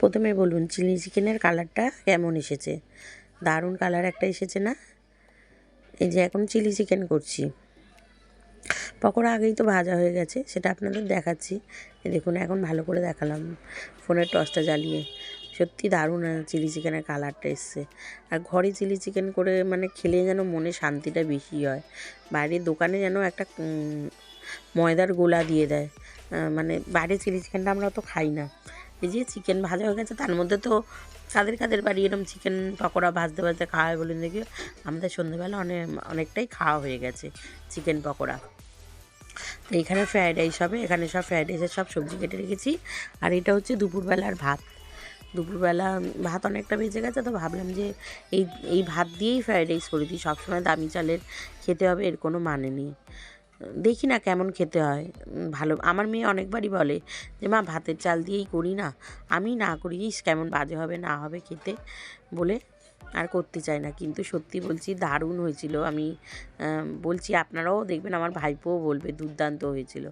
প্রথমে বলুন, চিলি চিকেনের কালারটা কেমন এসেছে? দারুণ কালার একটা এসেছে না? এই যে এখন চিলি চিকেন করছি। পকোড়া আগেই তো ভাজা হয়ে গেছে, সেটা আপনাদের দেখাচ্ছি। দেখুন, এখন ভালো করে দেখালাম ফোনের টর্চটা জ্বালিয়ে। সত্যি দারুণ চিলি চিকেনের কালারটা এসছে। আর ঘরে চিলি চিকেন করে মানে খেলে যেন মনে শান্তিটা বেশি হয়। বাইরের দোকানে যেন একটা ময়দার গোলা দিয়ে দেয়। মানে বাইরে চিলি চিকেনটা আমরা অত খাই না। এই যে চিকেন ভাজা হয়ে গেছে, তার মধ্যে তো কাদের কাদের বাড়ি এরকম চিকেন পকোড়া ভাজতে ভাজতে খাওয়া হয় বলুন দেখি। আমাদের সন্ধ্যেবেলা অনেক অনেকটাই খাওয়া হয়ে গেছে চিকেন পকোড়া। তো এখানে ফ্রায়েড রাইস হবে, এখানে সব ফ্রায়েড রাইসের সব সবজি কেটে রেখেছি। আর এটা হচ্ছে দুপুরবেলার ভাত। দুপুরবেলা ভাত অনেকটা বেঁচে গেছে, তো ভাবলাম যে এই এই ভাত দিয়েই ফ্রায়েড রাইস করে দিই। সবসময় দামি চালের খেতে হবে, এর কোনো মানে নেই। দেখি না কেমন খেতে হয়। ভালো, আমার মেয়ে অনেকবারই বলে যে, মা, ভাতের চাল দিয়েই করি না। আমি না করি, ইস, কেমন বাজে হবে, না হবে খেতে। বলে আর করতে চাই না। কিন্তু সত্যি বলছি, দারুণ হয়েছিল। আমি বলছি, আপনারাও দেখবেন, আমার ভাইপোও বলবে, দুর্দান্ত হয়েছিল।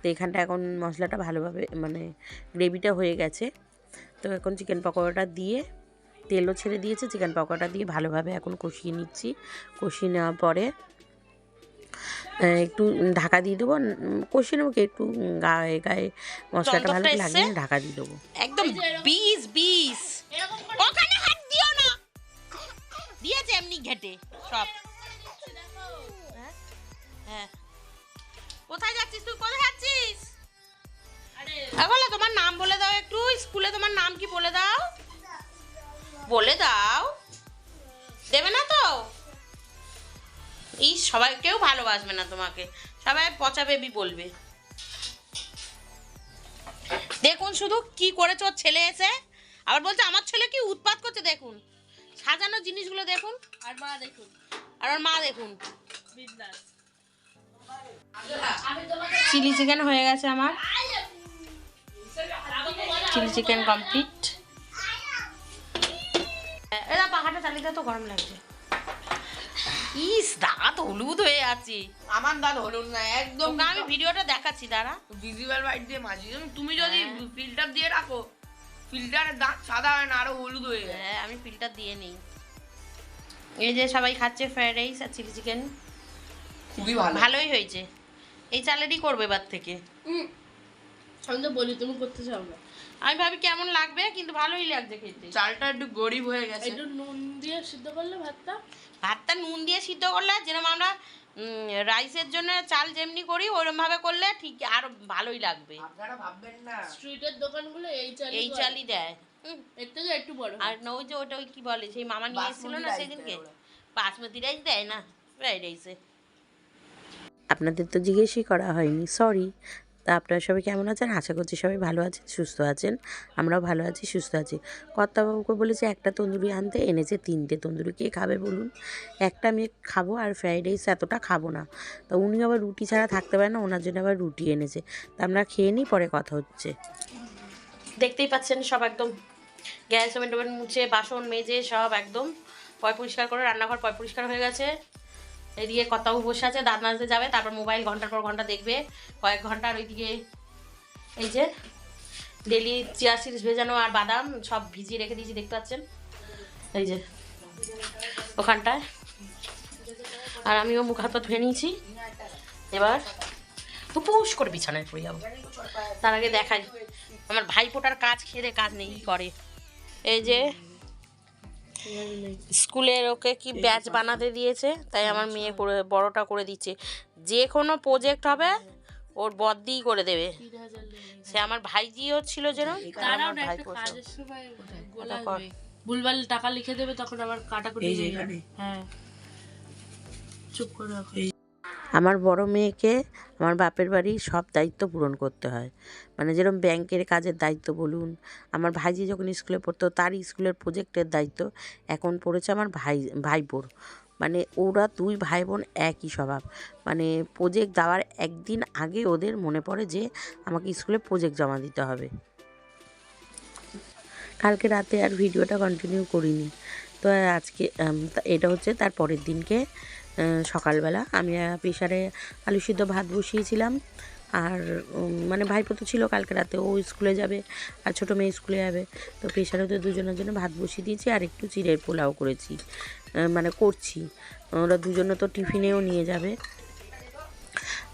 তো এখানটা এখন মশলাটা ভালোভাবে মানে গ্রেভিটা হয়ে গেছে। তো এখন চিকেন পকোড়াটা দিয়ে তেলও ছেড়ে দিয়েছে। চিকেন পকোড়াটা দিয়ে ভালোভাবে এখন কষিয়ে নিচ্ছি। কষিয়ে নেওয়ার পরে একটু ঢাকা দিয়ে দেবো কষিয়ে নেব একটু গায়ে গায়ে মশলাটা ভালো করে লাগিয়ে ঢাকা দিয়ে দেবো। একদম বিষ বিষ। ওখানে হাত দিও না। দিয়েছে এমনি ঘেটে সব। হ্যাঁ? হ্যাঁ কোথায় যাচ্ছিস তুই? কোথায় যাচ্ছিস? বলে তোমার নাম বলে দাও একটু। স্কুলে তোমার নাম কি বলে দাও? বলে দাও। এই সবাই কেউ ভালোবাসবে না তোমাকে। সবাই পচা বেবি বলবে। দেখুন শুধু কি করেছে ওর ছেলে এসে। আবার বলছে আমার ছেলে কি উৎপাত করছে? দেখুন। সাজানো জিনিসগুলো দেখুন। আর মা দেখুন। আর ওর মা দেখুন। চিলি চিকেন হয়ে গেছে আমার। Chilli chicken complete. এরা পাখাটা চালিয়ে তো গরম লাগছে। ইস দাঁত হলুদ হয়ে আছে। আমার দাঁত হলুদ না একদম তোকে আমি ভিডিওটা দেখাচ্ছি দাঁড়া। ভিজিবল হোয়াইট দিয়ে মাজি। তুমি যদি ফিল্টার দিয়ে রাখো ফিল্টারের দাঁত সাদা হয় না আরও হলুদ হয়ে যায়। হ্যাঁ আমি ফিল্টার দিয়ে নিই। এই যে সবাই খাচ্ছে ফ্রাইড রাইস আর চিলি চিকেন খুবই ভালো। ভালোই হয়েছে। এই চালেরই করবে এবার থেকে। আমি তো বলি তুমি করতে চাও না। আমি ভাবি কেমন লাগবে কিন্তু ভালোই লাগছে খেতে। চালটা একটু গরিব হয়ে গেছে। একটু নুন দিয়ে সিদ্ধ করলে ভাতটা? ভাতটা নুন দিয়ে সিদ্ধ করলে যেরকম আমরা রাইসের জন্য চাল যেমনি করি ওরম ভাবে করলে ঠিক আরও ভালোই লাগবে। আপনারা ভাববেন না। স্ট্রিটের দোকানগুলো এই চাল এই চালই দেয়। এর থেকে একটু বড়। আর না ওই যে ওটা ওই কি বলে সেই মামা নিয়ে এসেছিল বাসমতি না সেদিনকে? বাসমতি রাইস দেয় না? ফ্রাইড রাইসে। আপনাদের তো জিজ্ঞেসই করা হয়নি সরি। তা আপনারা সবাই কেমন আছেন? আশা করছি সবাই ভালো আছেন, সুস্থ আছেন। আমরাও ভালো আছি, সুস্থ আছি। কর্তাবাবুকে বলেছে একটা তন্দুরি আনতে, এনেছে তিনটে তন্দুরি। কে খাবে বলুন? একটা আমি খাব আর ফ্রাইড রাইস এতটা খাব না। তা উনি আবার রুটি ছাড়া থাকতে পারে না, ওনার জন্য আবার রুটি এনেছে। তা আমরা খেয়ে নিই, পরে কথা হচ্ছে। দেখতেই পাচ্ছেন সব একদম গ্যাস ওভেন টোভেন মুছে, বাসন মেজে সব একদম। পয় পরিষ্কার করে, রান্নাঘর পয় পরিষ্কার হয়ে গেছে। এদিকে কর্তাবু বসে আছে, দাঁত মাজতে যাবে, তারপর মোবাইল ঘণ্টার পর ঘণ্টা দেখবে, কয়েক ঘণ্টা আর ওইদিকে এই যে ডেলি চিয়া সিরিজ ভেজানো আর বাদাম সব ভিজিয়ে রেখে দিয়েছি, দেখতে পাচ্ছেন? এই যে ওখানটায়। আর আমিও মুখ হাত পা ধুয়ে নিয়েছি। এবার হুপুস করে বিছানায় পড়ে যাব। তার আগে দেখাই। আমার ভাইফোঁটার কাজ খেয়ে কাজ নেই করে? এই যে স্কুলের ওকে কি ব্যাচ বানাতে দিয়েছে? তাই আমার মেয়ে করে বড়টা করে দিচ্ছে। যে কোনো প্রজেক্ট হবে ওর বদ্দি করে দেবে। সে আমার ভাইজিও ছিল যেন ভুলভাল টাকা লিখে দেবে তখন আবার কাটাকুটি। হ্যাঁ চুপ করে আমার বড় মেয়েকে আমার বাপের বাড়ি সব দায়িত্ব পূরণ করতে হয়। মানে যেরকম ব্যাংকের কাজের দায়িত্ব বলুন, আমার ভাইজি যখন স্কুলে পড়তো তার স্কুলের প্রজেক্টের দায়িত্ব, এখন পড়েছে আমার ভাই, ভাইপোর। মানে ওরা দুই ভাই বোন একই স্বভাব। মানে প্রজেক্ট দেওয়ার একদিন আগে ওদের মনে পড়ে যে আমাকে স্কুলে প্রজেক্ট জমা দিতে হবে। কালকে রাতে আর ভিডিওটা কন্টিনিউ করিনি। তো আজকে এটা হচ্ছে তার পরের দিনকে সকালবেলা। আমি প্রেশারে আলু সিদ্ধ ভাত বসিয়েছিলাম। আর মানে ভাইপো তো ছিল কালকে রাতে, ও স্কুলে যাবে আর ছোটো মেয়ে স্কুলে যাবে। তো প্রেশারে তো দুজনের জন্য ভাত বসিয়ে দিয়েছি আর একটু চিড়ের পোলাও করেছি মানে করছি। ওরা দুজনে তো টিফিনেও নিয়ে যাবে।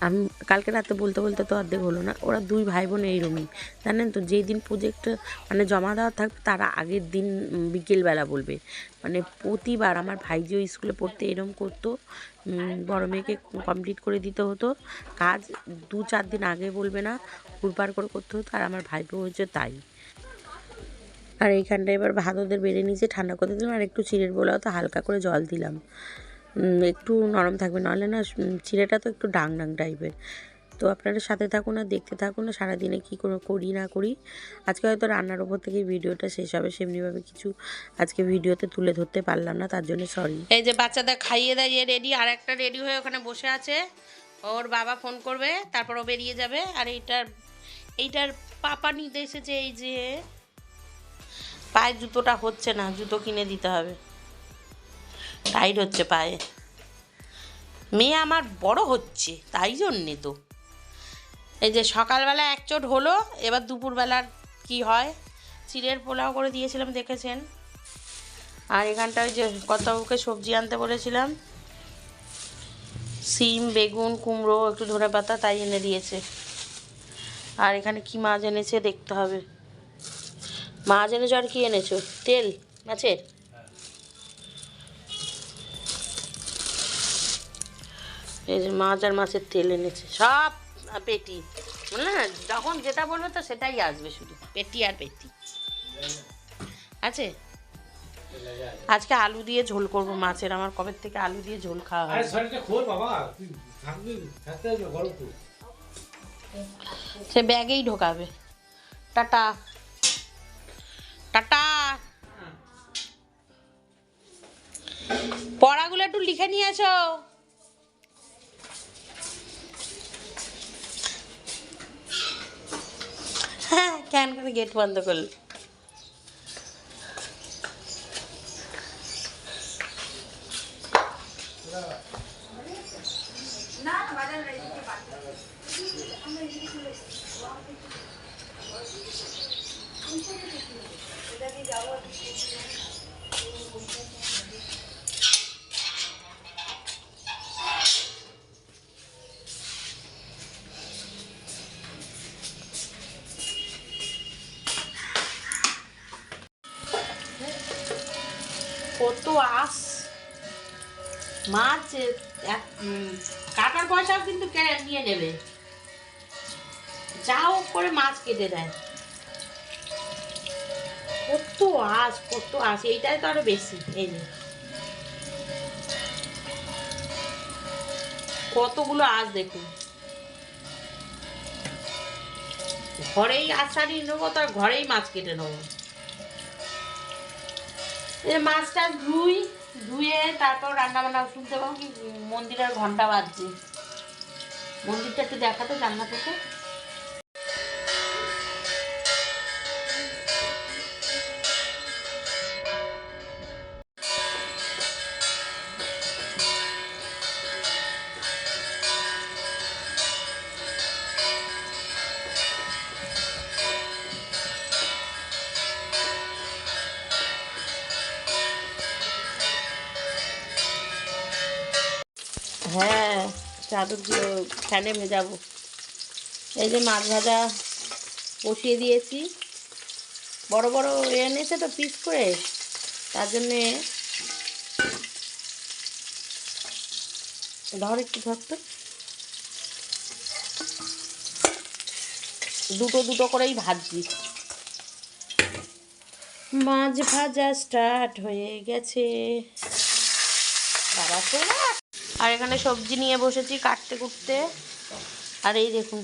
আমি কালকে রাতে বলতে বলতে তো অর্ধেক হলো না, ওরা দুই ভাই বোন এইরকমই জানেন তো, যেই দিন প্রজেক্ট মানে জমা দেওয়া থাকবে, তারা আগের দিন বিকেলবেলা বলবে। মানে প্রতিবার আমার ভাই যে স্কুলে পড়তে এরম করতো বড় মেয়েকে কমপ্লিট করে দিতে হতো। কাজ দু চার দিন আগে বলবে না হুড়পাড় করে করতে হতো, আর আমার ভাইপো হচ্ছে তাই। আর এইখানটা এবার ভাত ওদের বেড়ে নিয়েছে, ঠান্ডা করে দিলাম, আর একটু চিড়ের বোলাও তো হালকা করে জল দিলাম। একটু নরম থাকবে। নাহলে না চিড়েটা তো একটু ডাং ডাং টাইপের। তো আপনারা সাথে থাকুন আর দেখতে থাকুন না সারাদিনে কী করে করি না করি। আজকে হয়তো রান্নার ওপর থেকে ভিডিওটা শেষ হবে। সেমনিভাবে কিছু আজকে ভিডিওতে তুলে ধরতে পারলাম না, তার জন্য সরি এই যে বাচ্চাদের খাইয়ে দাইয়ে রেডি আর একটা রেডি হয়ে ওখানে বসে আছে। ওর বাবা ফোন করবে, তারপর ও বেরিয়ে যাবে। আর এইটার এইটার পাপা নিতে এসেছে এই যে পায়ে জুতোটা হচ্ছে না, জুতো কিনে দিতে হবে। টাইট হচ্ছে পায়ে। মেয়ে আমার বড় হচ্ছে, তাই জন্যে তো। এই যে সকালবেলা এক চোট হলো, এবার দুপুরবেলার কি হয়? চিড়ের পোলাও করে দিয়েছিলাম, দেখেছেন? আর এখানটা ওই যে কর্তাবুকে সবজি আনতে বলেছিলাম। সিম, বেগুন, কুমড়ো, একটু ধনে পাতা তাই এনে দিয়েছে। আর এখানে কি মাছ এনেছে দেখতে হবে। মাছ এনেছো আর কি এনেছো? তেল, মাছের? এই যে মাছ আর মাছের তেল এনেছে। সব পেটি। বুঝলে না যখন যেটা বলবে তো সেটাই আসবে শুধু। পেটি আর পেটি। আছে? আজকে আলু দিয়ে ঝোল করব মাছের। আমার কবে থেকে আলু দিয়ে ঝোল খাওয়া হয়? সে ব্যাগেই ঢোকাবে। টাটা। টাটা। পড়াগুলো একটু লিখে নিয়ে এসো হ্যাঁ কেন করে গেট বন্ধ করল কত আস। মাছ কাটার পয়সাও কিন্তু নিয়ে নেবে? যা হোক করে মাছ কেটে দেয়। কত আস কত আস, এইটাই তো আরও বেশি, এই যে। কতগুলো আস দেখুন। ঘরেই আষাঢ়ি নেব তার ঘরেই মাছ কেটে নেব। মাছটা ধুই, ধুয়ে তারপর রান্না বান্না শুনতে পাবো কি মন্দিরের ঘণ্টা বাজছে। মন্দিরটা একটু দেখাতো জানলা থেকে। হ্যাঁ চাদর দিয়ে ফ্যানে ভেজাবো। এই যে মাছ ভাজা বসিয়ে দিয়েছি। বড় বড় এ এনেছে তো পিস করে। তার জন্যে ধর একটু ধরতো দুটো দুটো করেই ভাজছি মাছ ভাজা স্টার্ট হয়ে গেছে। বাবা আর এখানে সবজি নিয়ে বসেছি কাটতে কুটতে। আর এই দেখুন,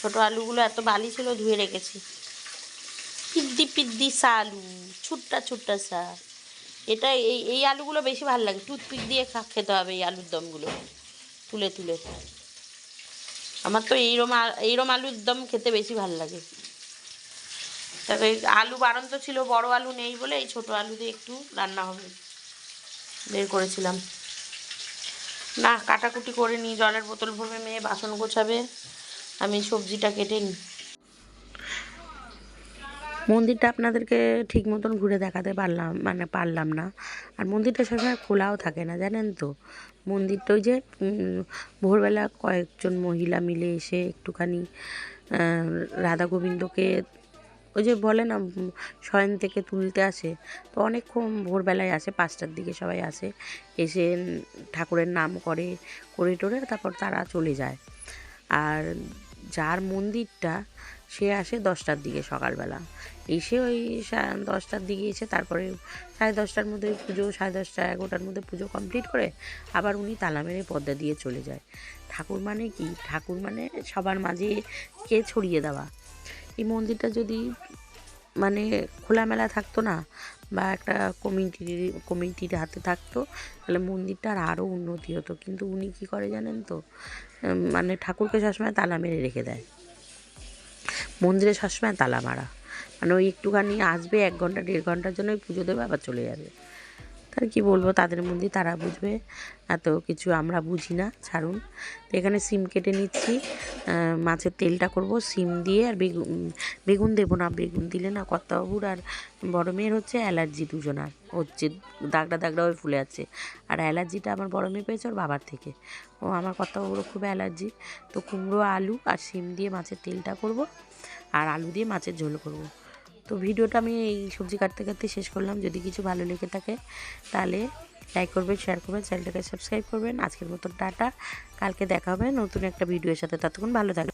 ছোট আলুগুলো এত বালি ছিল, ধুয়ে রেখেছি। পিদ্দি পিদ্দি সা আলু ছুট্টা ছুট্টা সা এটা এই এই আলুগুলো বেশি ভালো লাগে। টুথপিক দিয়ে খেতে হবে এই আলুর দমগুলো। তুলে তুলে। আমার তো এইরম এইরম আলুর দম খেতে বেশি ভালো লাগে। তবে আলু বাড়ন্ত ছিল, বড় আলু নেই বলে এই ছোট আলু দিয়ে একটু রান্না হবে। বের করেছিলাম। না, কাটাকুটি করে নিই জলের বোতল ভরবে মেয়ে বাসন গোছাবে, আমি সবজিটা কেটে নিই মন্দিরটা আপনাদেরকে ঠিক মতন ঘুরে দেখাতে পারলাম মানে পারলাম না। আর মন্দিরটা সবসময় খোলাও থাকে না, জানেন তো? মন্দিরটা ওই যে ভোরবেলা কয়েকজন মহিলা মিলে এসে একটুখানি রাধা গোবিন্দকে ওই যে বলে না শয়ন থেকে তুলতে আসে। তো অনেকক্ষণ ভোরবেলায় আসে, পাঁচটার দিকে সবাই আসে, এসে ঠাকুরের নাম করে করে টোরে, তারপর তারা চলে যায়। আর যার মন্দিরটা, সে আসে দশটার দিকে সকালবেলা। এসে ওই দশটার দিকে এসে তারপরে সাড়ে দশটার মধ্যে পুজো, সাড়ে দশটা এগারোটার মধ্যে পুজো কমপ্লিট করে আবার উনি তালা মেরে পদ্মা দিয়ে চলে যায়। ঠাকুর মানে কি? ঠাকুর মানে সবার মাঝে কে ছড়িয়ে দেওয়া? এই মন্দিরটা যদি মানে খোলামেলা থাকতো না বা একটা কমিটির কমিটির হাতে থাকতো, তাহলে মন্দিরটার আরও উন্নতি হতো। কিন্তু উনি কী করে জানেন তো? মানে ঠাকুরকে সবসময় তালা মেরে রেখে দেয়। মন্দিরে সবসময় তালা মারা। মানে ওই একটুখানি আসবে এক ঘণ্টা, দেড় ঘণ্টার জন্য ওই পুজো দেবে, আবার চলে যাবে। তার কি বলব, তাদের মধ্যে তারা বুঝবে। এত কিছু আমরা বুঝি না, ছাড়ুন। তো এখানে সিম কেটে নিচ্ছি। মাছের তেলটা করব, সিম দিয়ে আর বেগুন বেগুন দেবো না, বেগুন দিলে না কর্তাবাবুর আর বড় মেয়ের হচ্ছে অ্যালার্জি দুজনার হচ্ছে দাগড়া দাগড়া হয়ে ফুলে আছে আর অ্যালার্জিটা আমার বড় মেয়ে পেয়েছে ওর বাবার থেকে। ও আমার কর্তাবাবুরও খুব অ্যালার্জি। তো কুমড়ো, আলু আর সিম দিয়ে মাছের তেলটা করব আর আলু দিয়ে মাছের ঝোল করব। তো ভিডিওটা আমি এই সবজি কাটতে কাটতে শেষ করলাম। যদি কিছু ভালো লেগে থাকে, তাহলে লাইক করবেন শেয়ার করবেন, চ্যানেলটাকে সাবস্ক্রাইব করবেন। আজকের মতন টাটা। কালকে দেখা হবে নতুন একটা ভিডিওর সাথে। ততক্ষণ ভালো থাকবেন।